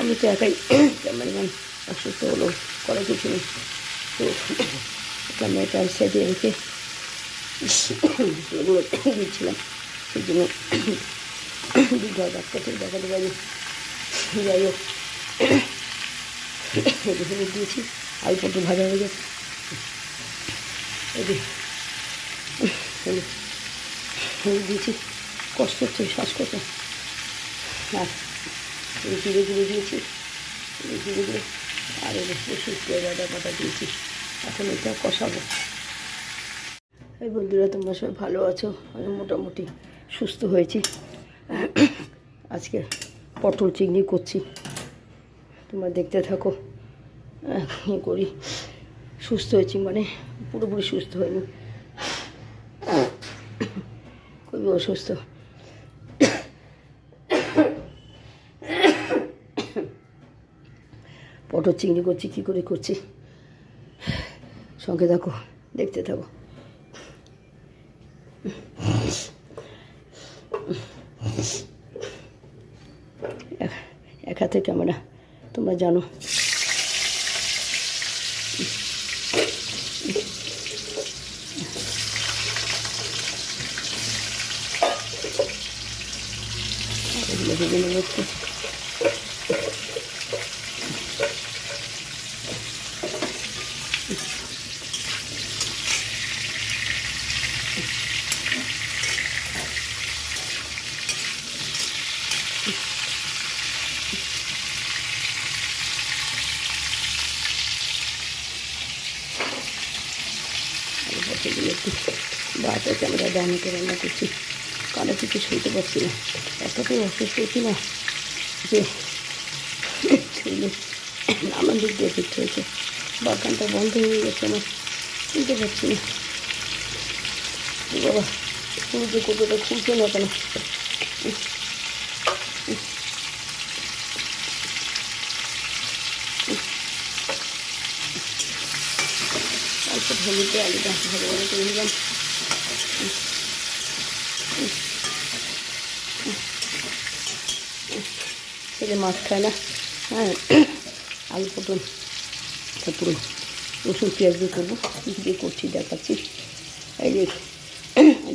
আমি তো একাই ক্যামেরাম্যান, অসুস্থ হলো, করার কিছু নেই। তো ক্যামেরাটা সাইডে রেখে এগুলো দিচ্ছিলাম, সেই জন্য দীঘা ডাক্তারকে দেখাতে পারি যাই হোক দিয়েছি, আলু পটল ভাজা হয়ে গেছে। দিয়েছি, কষ্ট হচ্ছে, শ্বাসকষ্ট। আর এই জিরে গুঁড়ো দিয়েছি, এই জিরে গুঁড়ো, আর এই ওষুধ বাটা বাটা দিয়েছি। এখন এটা কষাবো। এই বন্ধুরা, তোমরা সবাই ভালো আছো? আমি মোটামুটি সুস্থ হয়েছি। আজকে পটল চিংড়ি করছি। তোমরা দেখতে থাকো। ইয়ে করি? সুস্থ হয়েছি মানে পুরোপুরি সুস্থ হয়নি। খুবই অসুস্থ। পটল চিংড়ি করছি, কী করে করছি? সঙ্গে থাকো, দেখতে থাকো। এক- হাতে ক্যামেরা, তোমরা জানো। এগুলো নেব একটু বাটা ক্যামেরা ডাউন করে রান্না করছি। কারও কিছু শুনতে পাচ্ছি না। এতটাই অসুস্থ হচ্ছি না যে শুনলে নানান দিক দিয়ে এফেক্ট হয়েছে। বাগানটা বন্ধ হয়ে গেছে আমার। শুনতে পাচ্ছি না। বাবা, তুমি যে কোটোটা খুলছে না কেন? অল্প হলুদে আলুটা ভালো করে করে নিলাম। ছেলে মাছ খায় না হ্যাঁ আলু পটল তারপরে রসুন পেঁয়াজ দিয়ে করব, দিয়ে করছি, দেখাচ্ছি। এই যে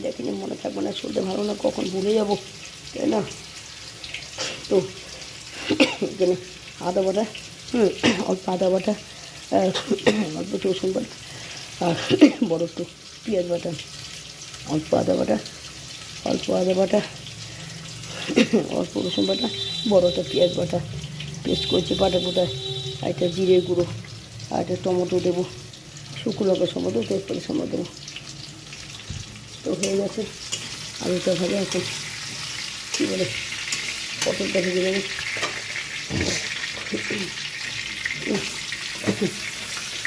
দেখিনি মনে থাকবে না শরীরটা ভালো না, কখন ভুলে যাব, তাই না? তো, এখানে আদা বাটা অল্প আদা বাটা অল্প রসুন বাটা। আর বড় একটু পেঁয়াজ বাটা, অল্প আদা বাটা, অল্প আদা বাটা, অল্প রসুন বাটা বড়টা পেঁয়াজ বাটা, পেস্ট করছি বাটা বাটা আর একটা জিরে গুঁড়ো, আর একটা টমেটো দেবো, শুকনো লঙ্কা সময় দেবো, তেজপাতা সময় দেবো। তো হয়ে গেছে আলুটা ভাজা এখন। কী বলে? পটলটা ভেজে দেবো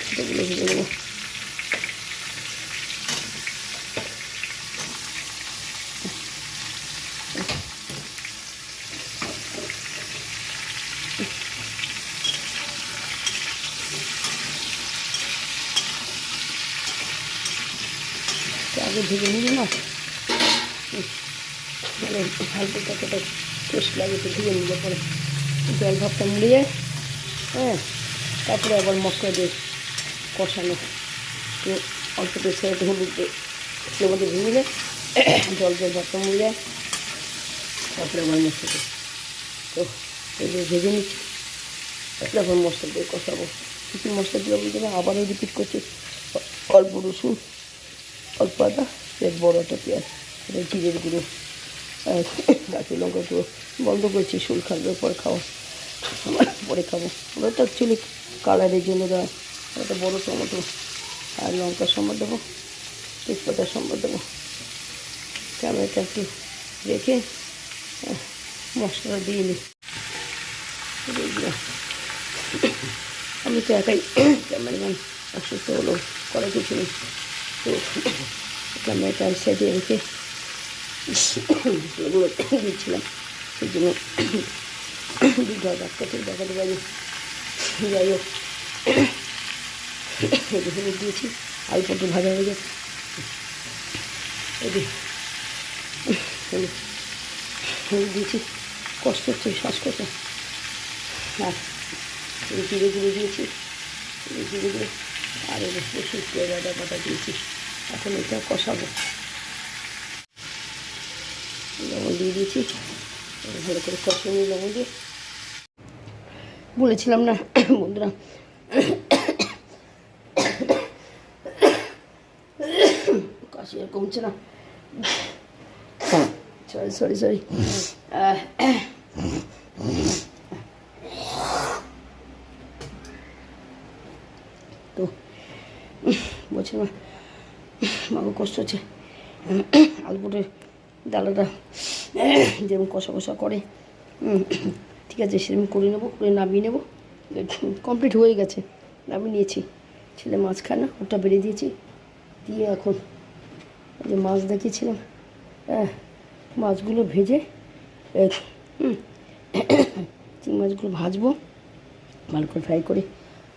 ভেজে দেবো তো আগে ভেজে নিবি না? মানে হালকা কতটা টেস্ট লাগে তো ভেজে নিলে পরে। জল ভাবটা মুড়িয়ে হ্যাঁ? তারপরে আবার মশলা দিয়ে কষানো। তো অল্প একটু হলুদ দিয়ে মধ্যে ভেঙে জল জল ভাবটা মুড়ে যায় তারপরে আবার মশলা দিয়ে। তো এগুলো ভেজে নিচ্ছি। তারপরে আবার মশলা দিয়ে কষাবো। কিছু মশলা দিয়ে আবারও রিপিট করছি অল্প রসুন অল্প আদা এক বড় একটা পেঁয়াজ জিরের গুঁড়ো আর গাছের লঙ্কা গুঁড়ো বন্ধ করছি শুল খাবে পরে খাওয়া পরে খাব ওটা তো অ্যাকচুয়ালি কালারের জন্য দেওয়া একটা বড়ো টমেটো আর লঙ্কার সম্বাদ দেবো তেজপাতার সম্বাদ দেবো ক্যামেরাটা একটু রেখে আহ, মশলাটা দিয়ে নিই। আমি তো একাই ক্যামেরাম্যান অসুস্থ হলো করার কিছু নেই তো ক্যামেরাটা সাইডে রেখে এগুলো দিচ্ছিলাম সেই জন্য দীঘা ডাক্তারকে দেখাতে পারি যাই হোক হলুদ দিয়েছি আলু পটল ভাজা হয়ে গেছে দিয়েছি কষ্ট হচ্ছে শ্বাসকষ্ট আর জিরে গুঁড়ো দিয়েছি জিরে গুঁড়ো আর এর ওষুধ পেয়ারা বাটা দিয়েছি। এখন এটা কষাবো। লবণ দিয়ে দিয়েছি। ভালো করে কষিয়ে নিই লবণ দিয়ে। বলেছিলাম না, বন্ধুরা। কাশি আর কমছে না। সরি সরি সরি তো বলছিলাম মাকে কষ্ট হচ্ছে। আলুপুরের ডালাটা যেরকম কষা কষা করে ঠিক আছে, সেরকম করে নেব, করে নামিয়ে নেব। কমপ্লিট হয়ে গেছে, নামিয়ে নিয়েছি। ছেলে মাছ খায় না ওটা বেড়ে দিয়েছি। দিয়ে এখন যে মাছ দেখিয়েছিলাম হ্যাঁ মাছগুলো ভেজে চিংড়ি মাছগুলো ভাজবো, ভালো করে ফ্রাই করে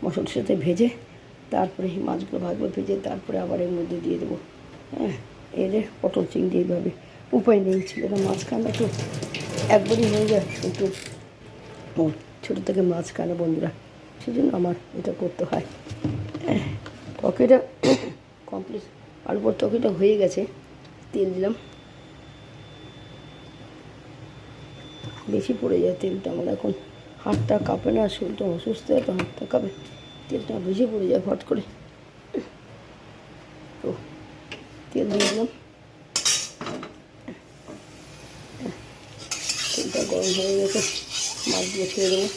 মশলার সাথে ভেজে তারপরে এই মাছগুলো ভাজবো, ভেজে তারপরে আবার এর মধ্যে দিয়ে দেবো। হ্যাঁ এদের পটল চিংড়ি এইভাবে। উপায় নেই ছেলেরা মাছ খান একটু একবারই হয়ে যায়। কিন্তু ছোটো থেকে মাছ খানে বন্ধুরা সেই জন্য আমার এটা করতে হয়। টকেটা কমপ্লিট। আলুর টকেটা হয়ে গেছে, তেল দিলাম। বেশি পড়ে যায় তেলটা, আমার এখন হাতটা কাঁপে না, শরীরটা অসুস্থ তো হাতটা কাঁপে। তেলটা বেশি পড়ে যায় ফট করে। তো, তেল দিয়ে দিলাম। তেলটা গরম হয়ে গেছে। মাছগুলো ছেড়ে দেবো।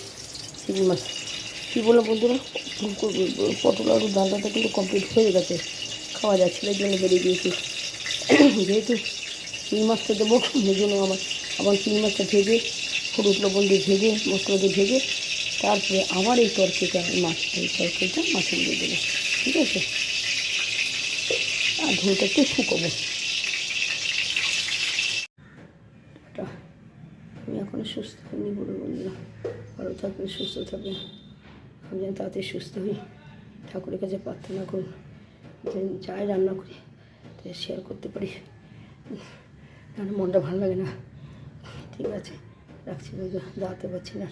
চিংড়ি মাছ। কী বলল বন্ধুরা? পটল আলুর ডালটা কিন্তু কমপ্লিট হয়ে গেছে। খাওয়া যায় ছেলের জন্য বেরিয়ে দিয়েছি যেহেতু চিংড়ি মাছটা দেবো সেই জন্য আমার আবার চিংড়ি মাছটা ভেজে হলুদ লবণ দিয়ে ভেজে মশলা দিয়ে ভেজে তারপরে আবার এই তরকারিটা মাছ এই তরকারিটা মাছের দিয়ে দেবো, ঠিক আছে? আর ঝোলটা একটু শুকোবো। আমি এখনও সুস্থ হইনি বলে বন্ধুরা। ভালো থাকবেন, সুস্থ থাকবেন। আমি যেন তাড়াতাড়ি সুস্থ হই। ঠাকুরের কাছে প্রার্থনা করুন। যে যাই রান্না করি, তাই শেয়ার করতে পারি। মনটা ভালো লাগে না। ঠিক আছে, রাখছি দাঁড়াতে পারছি না।